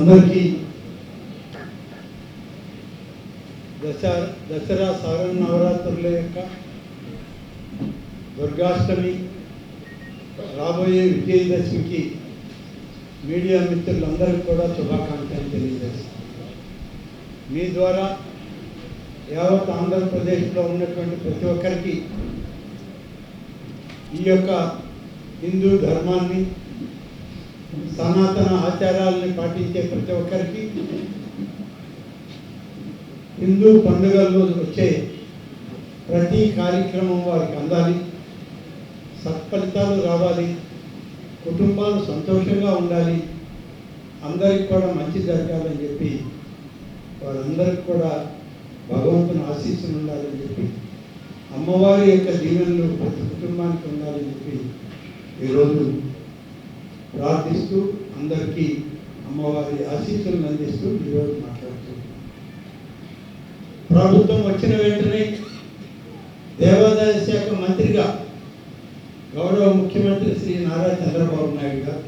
అందరికీ దశ దసరా సాగర నవరాత్రుల యొక్క దుర్గాష్టమి రాబోయే విజయదశమికి మీడియా మిత్రులందరికీ కూడా శుభాకాంక్షలు తెలియజేస్తాను మీ ద్వారా యావత్ ఆంధ్రప్రదేశ్లో ఉన్నటువంటి ప్రతి ఒక్కరికి ఈ యొక్క హిందూ ధర్మాన్ని సనాతన ఆచారాలని పాటించే ప్రతి ఒక్కరికి హిందూ పండుగల్లో వచ్చే ప్రతి కార్యక్రమం వారికి అందాలి. సత్ఫలితాలు రావాలి. కుటుంబాలు సంతోషంగా ఉండాలి. అందరికి కూడా మంచి జరగాలని చెప్పి వారందరికి కూడా భగవంతుని ఆశీస్సులు ఉండాలని చెప్పి అమ్మవారి యొక్క దీవెనలు ప్రతి కుటుంబానికి ఉండాలని చెప్పి ఈరోజు ప్రార్థిస్తూ అందరికీ అమ్మవారి ఆశీస్సులను అందిస్తూ ఈరోజు మాట్లాడుతూ ప్రభుత్వం వచ్చిన వెంటనే దేవాదాయ శాఖ మంత్రిగా గౌరవ ముఖ్యమంత్రి శ్రీ నారా చంద్రబాబు నాయుడు గారు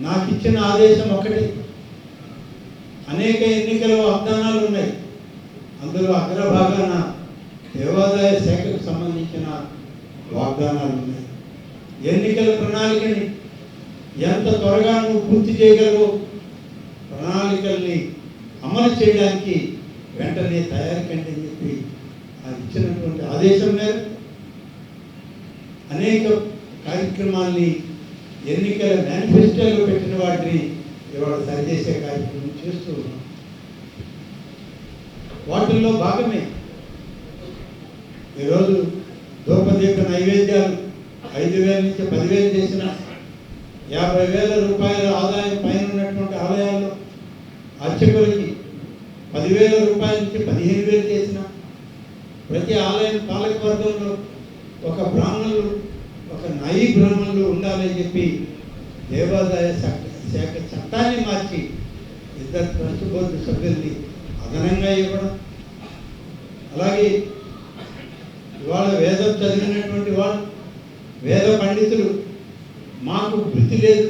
నాకు ఇచ్చిన ఆదేశం ఒకటి. అనేక ఎన్నికల వాగ్దానాలు ఉన్నాయి. అందులో అగ్రభాగాన దేవాదాయ శాఖకు సంబంధించిన వాగ్దానాలు ఉన్నాయి. ఎన్నికల ప్రణాళికని ఎంత త్వరగా నువ్వు పూర్తి చేయగలవు ప్రణాళికల్ని అమలు చేయడానికి వెంటనే తయారు కండి అని చెప్పి అది ఇచ్చినటువంటి ఆదేశం మేరకు అనేక కార్యక్రమాల్ని ఎన్నికల మేనిఫెస్టోలో పెట్టిన వాటిని ఇవాళ సరిచేసే కార్యక్రమం చేస్తూ ఉన్నాం. వాటిల్లో భాగమే ఈరోజు యొక్క నైవేద్యాలు ఐదు వేల నుంచి పదివేలు చేసిన యాభై వేల రూపాయల ఆదాయం పైన ఉన్నటువంటి ఆలయాల్లో అర్చకులకి పదివేల రూపాయల నుంచి పదిహేను వేలు చేసిన ప్రతి ఆలయం పాలకవర్గంలో ఒక బ్రాహ్మణులు ఒక నాయి బ్రాహ్మణులు ఉండాలని చెప్పి దేవాదాయ శాఖ శాఖ చట్టాన్ని మార్చి ఇద్దరు ట్రస్ట్ బోర్డు సభ్యుల్ని అదనంగా ఇవ్వడం. అలాగే ఇవాళ వేదం చదివినటువంటి వాళ్ళు వేద పండితులు మాకు వృత్తి లేదు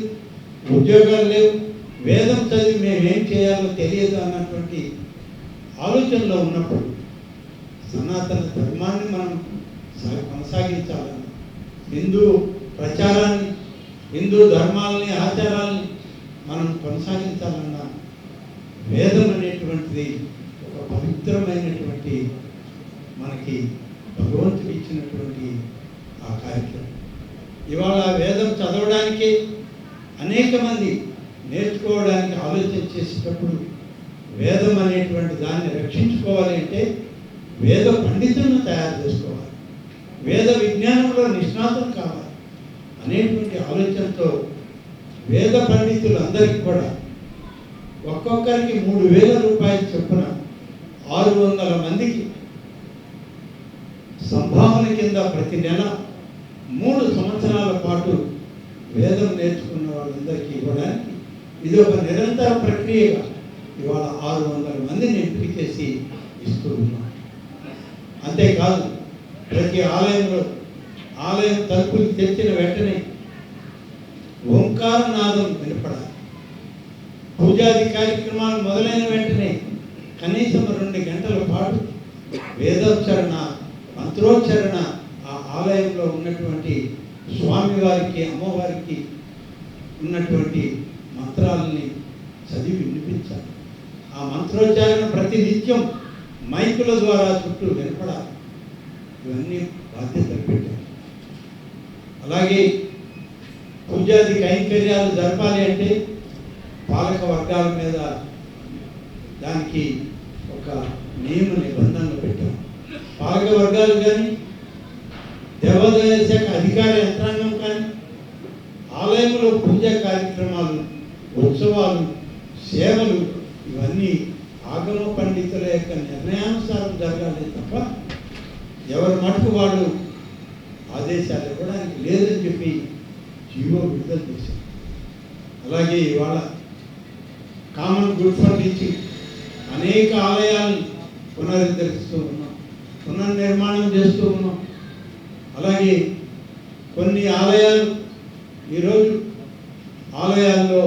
ఉద్యోగాలు లేవు వేదం చదివి మేమేం చేయాలో తెలియదు అన్నటువంటి ఆలోచనలో ఉన్నప్పుడు సనాతన ధర్మాన్ని మనం కొనసాగించాలని హిందూ ప్రచారాన్ని హిందూ ధర్మాలని ఆచారాలని మనం కొనసాగించాలన్న వేదం అనేటువంటిది ఒక పవిత్రమైనటువంటి మనకి భగవంతుడు ఇచ్చినటువంటి ఆ కార్యక్రమం. ఇవాళ వేదం చదవడానికి అనేక మంది నేర్చుకోవడానికి ఆలోచన చేసేటప్పుడు వేదం అనేటువంటి దాన్ని రక్షించుకోవాలి అంటే వేద పండితులను తయారు చేసుకోవాలి. వేద విజ్ఞానంలో నిష్ణాతం కావాలి. అనేటువంటి ఆలోచనతో వేద పండితులందరికీ కూడా ఒక్కొక్కరికి మూడు వేల రూపాయలు చొప్పున ఆరు వందల మందికి సంభావన కింద ప్రతి నెల మూడు సంవత్సరాల పాటు వేదం నేర్చుకున్న వాళ్ళందరికీ ఇవ్వడానికి ఇది ఒక నిరంతర ప్రక్రియగా ఇవాళ ఆరు వందల మందిని ఎంపిక చేసి ఇస్తూ ఉన్నాం. అంతేకాదు ప్రతి ఆలయంలో ఆలయం తలుపులు తెరిచిన వెంటనే ఓంకారనాదం వినపడాలి. పూజాది కార్యక్రమాలు మొదలైన వెంటనే కనీసం రెండు గంటల పాటు వేదోచ్చరణ మంత్రోచ్చరణ ఆలయంలో ఉన్నటువంటి స్వామివారికి అమ్మవారికి ఉన్నటువంటి మంత్రాలని చదివి వినిపించాలి. ఆ మంత్రోచ్చారణ ప్రతి నిత్యం మైకుల ద్వారా చుట్టూ వినపడాలి ఇవన్నీ బాధ్యతలు పెట్టారు అలాగే పూజాది కైంకర్యాలు జరపాలి అంటే పాలక వర్గాల మీద దానికి ఒక నియమ నిబంధనలు పెట్టాం పాలక వర్గాలు కానీ దేవాదాయ శాఖ అధికార యంత్రాంగం కానీ ఆలయంలో పూజా కార్యక్రమాలు ఉత్సవాలు సేవలు ఇవన్నీ ఆగమ పండితుల యొక్క నిర్ణయానుసారం జరగాలి తప్ప ఎవరి మటుకు వాళ్ళు ఆదేశాలు ఇవ్వడానికి లేదని చెప్పి జీవో విడుదల చేశారు. అలాగే ఇవాళ కామన్ గుడ్ ఫండ్ ఇచ్చి అనేక ఆలయాలను పునరుద్ధరిస్తూ ఉన్నాం పునర్నిర్మాణం చేస్తూ ఉన్నాం. అలాగే కొన్ని ఆలయాలు ఈరోజు ఆలయాల్లో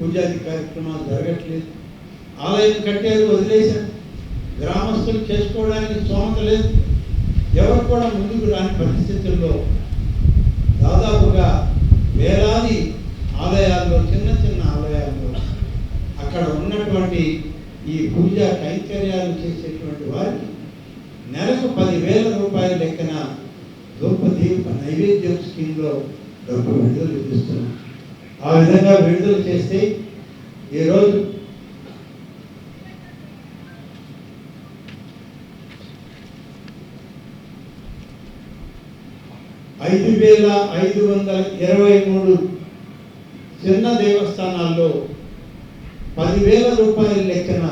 పూజాది కార్యక్రమాలు జరగట్లేదు. ఆలయం కట్టేది వదిలేశారు. గ్రామస్తులు చేసుకోవడానికి స్తోమత లేదు. ఎవరు కూడా ముందుకు రాని పరిస్థితుల్లో దాదాపుగా వేలాది ఆలయాల్లో చిన్న చిన్న ఆలయాల్లో అక్కడ ఉన్నటువంటి ఈ పూజా కైంకర్యాలు చేసేటువంటి వారికి నెలకు పదివేల రూపాయల లెక్కన ద్రౌపదీప నైవేద్యం స్కీమ్లో డబ్బు విడుదల ఇస్తున్నాం ఆ విధంగా విడుదల చేస్తే ఈరోజు ఐదు వేల ఐదు వందల ఇరవై మూడు చిన్న దేవస్థానాల్లో పదివేల రూపాయల లెక్కన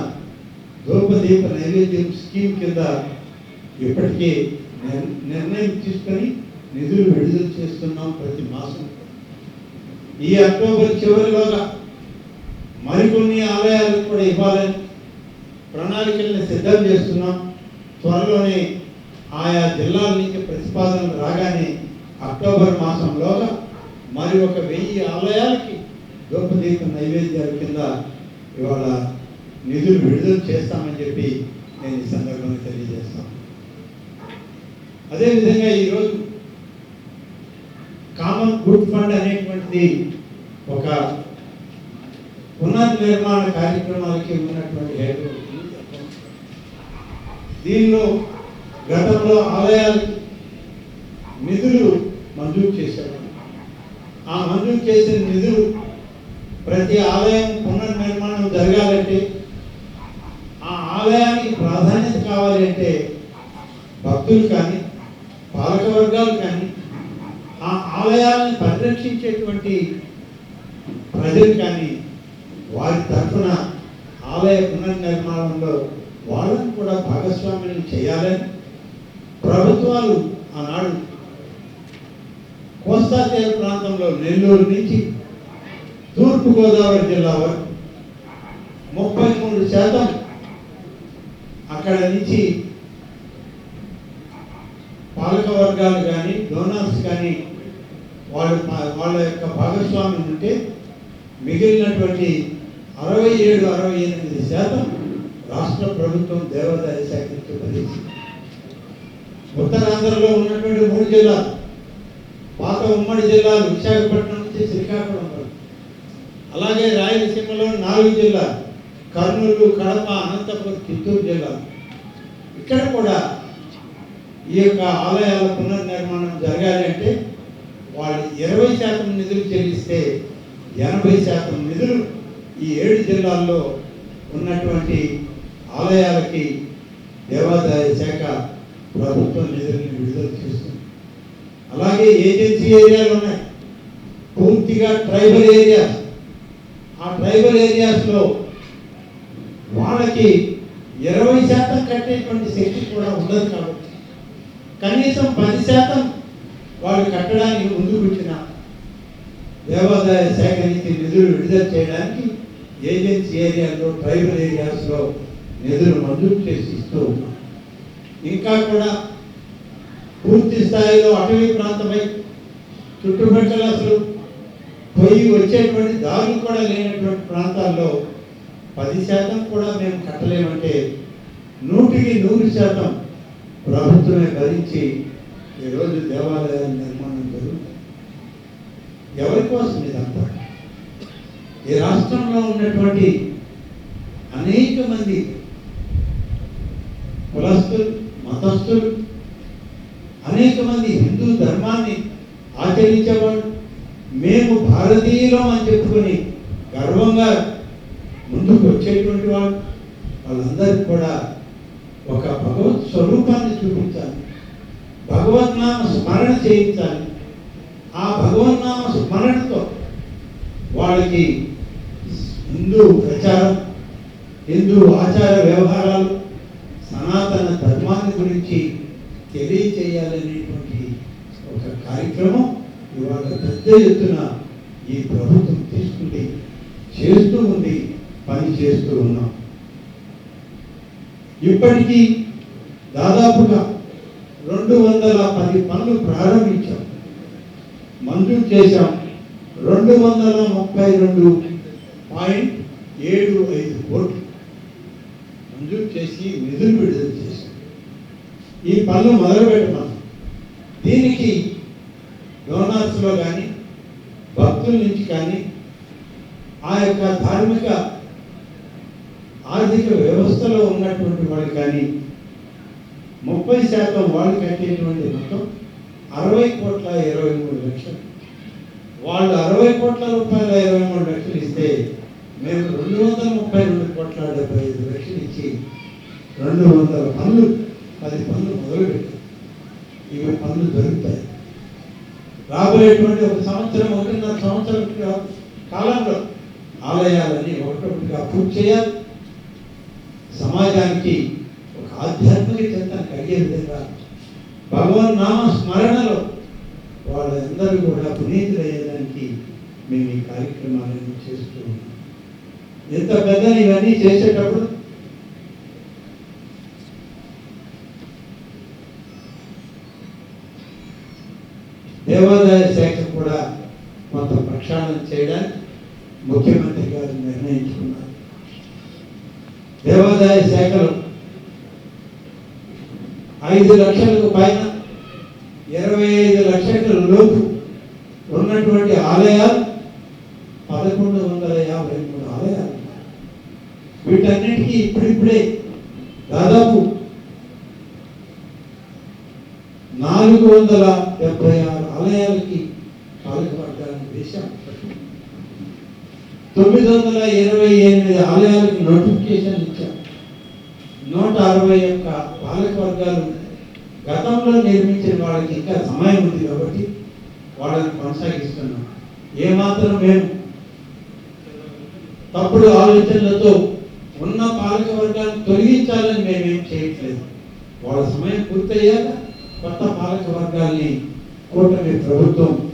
ధూపదీప నైవేద్యం స్కీమ్ కింద ఇప్పటికే నిర్ణయం తీసుకొని నిధులు విడుదల చేస్తున్నాం ప్రతి మాసం. ఈ అక్టోబర్ చివరిలోగా మరికొన్ని ఆలయాలకు కూడా ఇవ్వాలని ప్రణాళికల్ని సిద్ధం చేస్తున్నాం. త్వరలోనే ఆయా జిల్లాల నుంచి ప్రతిపాదనలు రాగానే అక్టోబర్ మాసంలోగా మరి ఒక వెయ్యి ఆలయాలకి దూపదీప నైవేద్యాల కింద ఇవాళ నిధులు విడుదల చేస్తామని చెప్పి నేను ఈ సందర్భంగా తెలియజేస్తాను. అదేవిధంగా ఈరోజు కామన్ గుడ్ ఫండ్ అనేటువంటిది ఒక పునర్నిర్మాణ కార్యక్రమాలకి ఉన్నటువంటి హేతు. దీనిలో గతంలో ఆలయాలు నిధులు మంజూరు చేశారు. ఆ మంజూరు చేసిన నిధులు ప్రతి ఆలయం పునర్నిర్మాణం జరగాలంటే ఆ ఆలయానికి ప్రాధాన్యత కావాలంటే భక్తులు కానీ వర్గాలు కానీ ఆ ఆలయాలను పరిరక్షించేటువంటి ప్రజలు కానీ వారి తరఫున ఆలయ పునర్నిర్మాణంలో వాళ్ళని కూడా భాగస్వామ్యం చేయాలని ప్రభుత్వాలు ఆనాడు కోస్తా తీర ప్రాంతంలో నెల్లూరు నుంచి తూర్పుగోదావరి జిల్లా వరకు ముప్పై మూడు శాతం అక్కడ నుంచి పాలక వర్గాలు కానీ డోనర్స్ కానీ వాళ్ళ వాళ్ళ యొక్క భాగస్వామ్యం ఉంటే మిగిలినటువంటి అరవై ఏడు అరవై ఎనిమిది శాతం రాష్ట్ర ప్రభుత్వం దేవాదాయ శాఖ ఉత్తరాంధ్రలో ఉన్నటువంటి మూడు జిల్లాలు పాత ఉమ్మడి జిల్లాలు విశాఖపట్నం నుంచి శ్రీకాకుళం వరకు. అలాగే రాయలసీమలో నాలుగు జిల్లాలు కర్నూలు కడప అనంతపురం చిత్తూరు జిల్లాలు. ఇక్కడ కూడా ఈ యొక్క ఆలయాల పునర్నిర్మాణం జరగాలి అంటే వాళ్ళు ఇరవై శాతం నిధులు చెల్లిస్తే ఎనభై శాతం నిధులు ఈ ఏడు జిల్లాల్లో ఉన్నటువంటి ఆలయాలకి దేవాదాయ శాఖ ప్రభుత్వం నిధులను విడుదల చేస్తుంది. అలాగే ఏజెన్సీ ఏరియాలు ఉన్నాయి. పూర్తిగా ట్రైబల్ ఏరియాస్ ఆ ట్రైబల్ ఏరియాస్లో వాళ్ళకి ఇరవై శాతం కట్టేటువంటి శక్తి కూడా ఉండదు కాబట్టి కనీసం పది శాతం వాళ్ళు కట్టడానికి ముందుకు వచ్చిన దేవాదాయ శాఖ నుంచి నిధులు విడుదల చేయడానికి ఏజెన్సీ ఏరియాలో ట్రైబల్ ఏరియాస్లో నిధులు మంజూరు చేసి ఇస్తూ ఉన్నాం. ఇంకా కూడా పూర్తి స్థాయిలో అటవీ ప్రాంతమై చుట్టుపక్కల అసలు పోయి వచ్చేటువంటి దారులు కూడా లేనటువంటి ప్రాంతాల్లో పది శాతం కూడా మేము కట్టలేమంటే నూటికి నూరు శాతం ప్రభుత్వమే భరించి ఈరోజు దేవాలయాల నిర్మాణం జరుగుతుంది ఎవరి కోసం ఇదంతా? ఈ రాష్ట్రంలో ఉన్నటువంటి అనేక మంది కులస్తులు మతస్థులు అనేక మంది హిందూ ధర్మాన్ని ఆచరించేవాళ్ళు మేము భారతీయులం అని చెప్పుకొని గర్వంగా ముందుకు వచ్చేటువంటి వాళ్ళు వాళ్ళందరికీ కూడా ఒక భగవత్ స్వరూపాన్ని చూపించాలి. భగవద్నామ స్మరణ చేయించాలి. ఆ భగవద్నామ స్మరణతో వాళ్ళకి హిందూ ప్రచారం హిందూ ఆచార వ్యవహారాలు సనాతన ధర్మాన్ని గురించి తెలియచేయాలనేటువంటి ఒక కార్యక్రమం ఇవాళ పెద్ద ఎత్తున ఈ ప్రభుత్వం తీసుకుంది చేస్తూ ఉంది పని చేస్తూ ఉన్నాం. ఇప్పటికీ దాదాపుగా రెండు వందల పది పనులు ప్రారంభించాం. మంజూరు చేశాం రెండు వందల ముప్పై రెండు పాయింట్ ఏడు ఐదు కోట్లు మంజూరు చేసి నిధులు విడుదల చేశాం. ఈ పనులు మొదలు పెట్టమన్నాం దీనికి డోనార్స్లో కానీ భక్తుల నుంచి కానీ ఆ యొక్క ధార్మిక ఆర్థిక వ్యవస్థలో ఉన్నటువంటి వాళ్ళు కానీ ముప్పై శాతం వాళ్ళు కట్టేటువంటి మొత్తం అరవై కోట్ల ఇరవై మూడు లక్షలు. వాళ్ళు అరవై కోట్ల రూపాయల ఇరవై మూడు లక్షలు ఇస్తే మేము రెండు వందల ముప్పై రెండు కోట్ల డెబ్బై ఐదు లక్షలు ఇచ్చి రెండు వందల పనులు పది పనులు మొదలుపెట్టాం. ఇవి పనులు దొరుకుతాయి. రాబోయేటువంటి ఒక సంవత్సరం ఒకటిన్నర సంవత్సరం కాలంలో ఆలయాలని ఒకటొకటిగా పూర్తి చేయాలి. సమాజానికి ఒక ఆధ్యాత్మిక చింతన కలిగే విధంగా భగవన్ నామ స్మరణలో వాళ్ళందరూ కూడా పునీతులయ్యేదానికి మేము ఈ కార్యక్రమాలను చేస్తూ ఉన్నాం. ఎంత పెద్ద ఇవన్నీ చేసేటప్పుడు దేవాదాయ శాఖ కూడా కొంత ప్రక్షాళన చేయడానికి ముఖ్యమంత్రి గారు నిర్ణయించుకున్నారు. దేవాదాయ శాఖలో. ఐదు లక్షలకు పైన ఇరవై ఐదు లక్షల లోపు ఉన్నటువంటి ఆలయాలు పదకొండు వందల యాభై మూడు ఆలయాలు. వీటన్నిటికీ ఇప్పుడిప్పుడే దాదాపు నాలుగు వందల డెబ్బై ఆరు ఆలయాలకి పాలకవర్గాలను వేశాం. తొమ్మిది వందల ఇరవై ఎనిమిది ఆలయాలకు నోటిఫికేషన్ నూట అరవై ఒక్క పాలక వర్గాలు గతంలో నిర్మించిన వాళ్ళకి ఇంకా సమయం ఉంది కాబట్టి వాళ్ళని కొనసాగిస్తున్నాం. ఏమాత్రం మేము తప్పుడు ఆలోచనలతో ఉన్న పాలక వర్గాన్ని తొలగించాలని మేమేం చేయట్లేదు. వాళ్ళ సమయం పూర్తయ్యాక కొత్త పాలక వర్గాల్ని కూటమి ప్రభుత్వం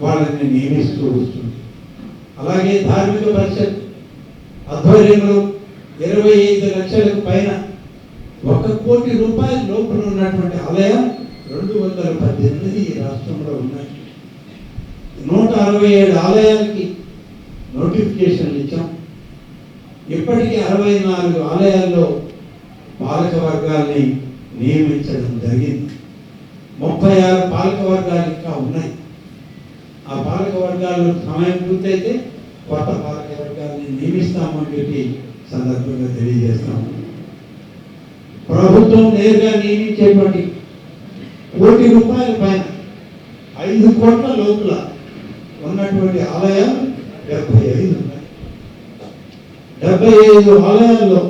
వాళ్ళని నియమిస్తూ వస్తుంది. అలాగే ధార్మిక పరిషత్ ఆధ్వర్యంలో ఇరవై ఐదు లక్షలకు పైన ఒక కోటి రూపాయల లోపల ఉన్నటువంటి ఆలయం రెండు వందల పద్దెనిమిది ఈ రాష్ట్రంలో ఉన్నాయి. నూట అరవై ఏడు ఆలయాలకి నోటిఫికేషన్లు ఇచ్చాం. ఇప్పటికీ అరవై నాలుగు ఆలయాల్లో పాలక వర్గాల్ని నియమించడం జరిగింది. ముప్పై ఆరు పాలక వర్గాలు ఇంకా ఉన్నాయి. ఆ పాలక వర్గాలు సమయం పూర్తయితే కొత్త పాలక వర్గాల్ని నియమిస్తామని చెప్పి సందర్భంగా తెలియజేస్తాము ప్రభుత్వం నేరుగా నియమించేటువంటి కోటి రూపాయల పైన ఐదు కోట్ల లోపల ఉన్నటువంటి ఆలయాలు డెబ్బై ఐదు ఉన్నాయి. డెబ్బై ఐదు ఆలయాల్లో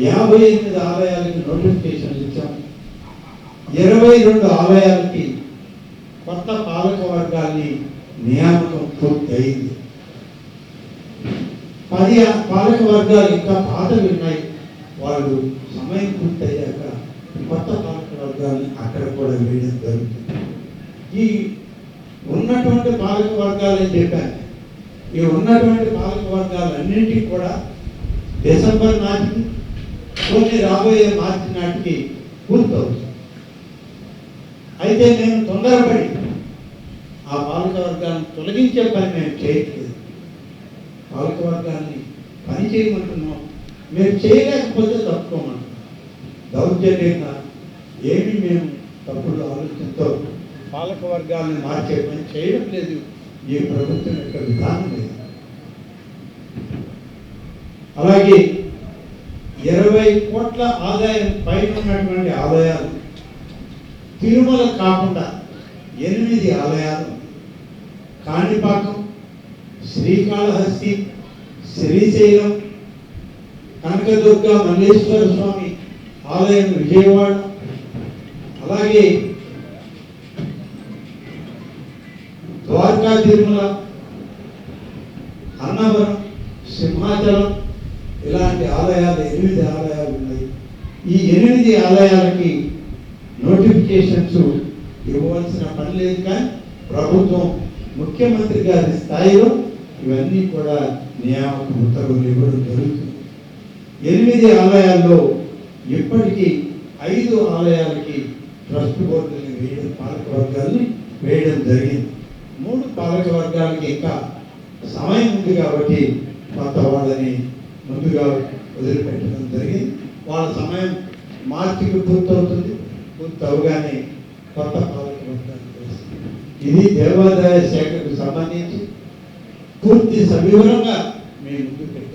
యాభై ఎనిమిది ఆలయాలకి నోటిఫికేషన్ ఇచ్చాం. ఇరవై రెండు ఆలయాలకి కొత్త పాలక వర్గాన్ని నియామకం పూర్తి అయింది పది పాలక వర్గాలు ఇంకా పాతవి ఉన్నాయి. వాళ్ళు సమయం పూర్తయ్యాక కొత్త పాలక వర్గాన్ని అక్కడ కూడా వేయడం జరుగుతుంది. ఈ ఉన్నటువంటి పాలక వర్గాలు అని చెప్పాను ఈ ఉన్నటువంటి పాలక వర్గాలన్నింటికి కూడా డిసెంబర్ నాటికి కొన్ని రాబోయే మార్చి నాటికి పూర్తవుతుంది. అయితే నేను తొందరపడి ఆ పాలక వర్గాన్ని తొలగించే పని మేము చేయట్లేదు. పాలక వర్గాన్ని పని చేయమంటున్నాం. మేము చేయలేకపోతే తప్పుకోమంటున్నాం. దౌర్జన్యంగా ఏమి మేము తప్పుడు ఆలోచనతో పాలక వర్గాలను మార్చే పని చేయడం లేదు. ఈ ప్రభుత్వం యొక్క విధానం లేదు. అలాగే ఇరవై కోట్ల ఆదాయం పైన ఉన్నటువంటి ఆలయాలు తిరుమల కాకుండా ఎనిమిది ఆలయాలు కాణిపాకం శ్రీకాళహస్తి శ్రీశైలం కనకదుర్గ మల్లేశ్వర స్వామి ఆలయం విజయవాడ. అలాగే ద్వారకా తిరుమల అన్నవరం సింహాచలం ఇలాంటి ఆలయాలు ఎనిమిది ఆలయాలు ఉన్నాయి. ఈ ఎనిమిది ఆలయాలకి నోటిఫికేషన్స్ ఇవ్వవలసిన పని లేదు కానీ ప్రభుత్వం ముఖ్యమంత్రి గారి స్థాయిలో ఇవన్నీ కూడా నియామక ఉత్తర్వులు ఇవ్వడం జరుగుతుంది. ఎనిమిది ఆలయాల్లో ఇప్పటికీ ఐదు ఆలయాలకి ట్రస్ట్ బోర్డుని వేయడం పాలక వర్గాల్ని వేయడం జరిగింది. మూడు పాలక వర్గాలకి ఇంకా సమయం ఉంది కాబట్టి కొత్త వాళ్ళని ముందుగా వదిలిపెట్టడం జరిగింది. వాళ్ళ సమయం మార్చికి పూర్తవుతుంది. పూర్తవగానే కొత్త పాలక వర్గానికి ఇది దేవాదాయ శాఖకు సంబంధించి పూర్తి సవివరంగా మేము ముందుకు